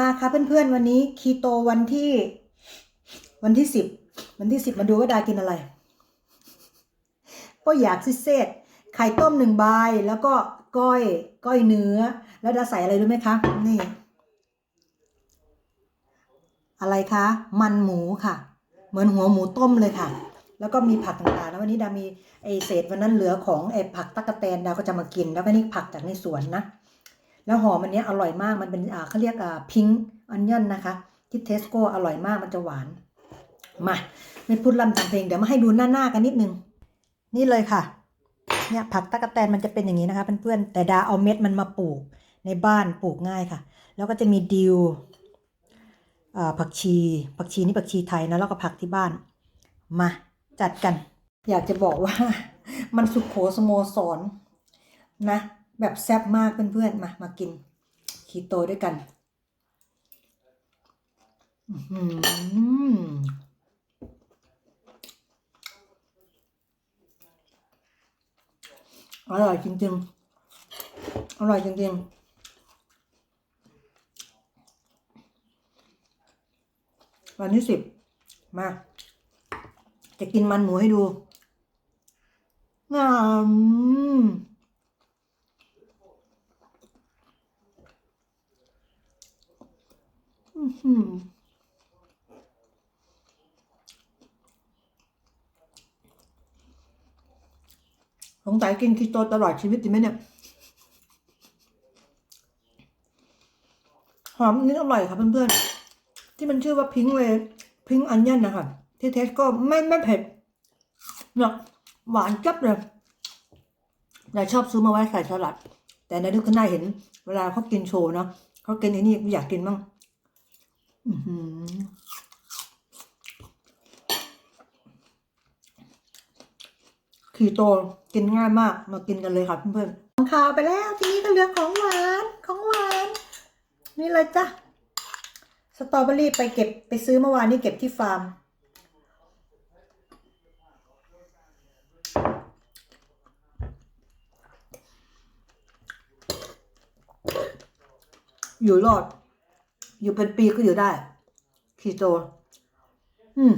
มาค่ะเพื่อนๆวันนี้คีโตวันที่ วันที่สิบวันที่สิบมาดูว่าดากินอะไรก็อยากซิเซตไข่ต้มหนึ่งใบแล้วก็ก้อยก้อยเนื้อ แล้วดาใส่อะไรรู้ไหมคะ นี่ อะไรคะ มันหมูค่ะ เหมือนหัวหมูต้มเลยค่ะ แล้วก็มีผักต่างๆแล้ววันนี้ดามีไอเศษวันนั้นเหลือของไอผักตะกะแตนดาก็จะมากิน แล้วก็นี่ผักจากในสวนนะ แล้วหอมอันนี้อร่อยมากมันเป็นอ่าเขาเรียกอ่าพิงค์อันยอนนะคะที่เทสโก้อร่อยมากมันจะหวาน มาไม่พูดลำทำเพลงเดี๋ยวมาให้ดูหน้าๆกันนิดนึง นี่เลยค่ะ เนี่ยผักตะกะแตนมันจะเป็นอย่างนี้นะคะเพื่อนๆแต่ดาเอาเม็ดมันมาปลูกในบ้านปลูกง่ายค่ะ แล้วก็จะมีดิวอ่าผักชี ผักชีนี่ผักชีไทยนะแล้วก็ผักที่บ้าน มาจัดกัน อยากจะบอกว่ามันสุขโขสโมสรนะ แบบแซ่บมากเพื่อนๆ มา มากิน คีโตด้วยกันอร่อยจริงๆ อร่อยจริงๆวันที่สิบมา จะกินมันหมูให้ดูงามอื้อหือ สงสัยกินคีโตตลอดชีวิตจริงไหมเนี่ย หอมนิดอร่อยค่ะเพื่อนๆ ที่มันชื่อว่าพิงเลยพิงอันยันนะคะที่เทสก็ไม่ไม่เผ็ดเนี่ยหวานจับเลยนายชอบซื้อมาไว้ใส่สลัด แต่นายนึกขึ้นได้เห็น เวลาเขากินโชว์เนาะเขากินไอ้นี่อยากกินบ้าง คีโตกินง่ายมากมากินกันเลยค่ะเพื่อนๆของขาวไปแล้วทีนี้ก็เหลือของหวานของหวาน นี่เลยจ้ะสตรอเบอรี่ไปเก็บไปซื้อเมื่อวานนี้เก็บที่ฟาร์ม อยู่รอด อยู่เป็นปีก็อยู่ได้คีโต อืม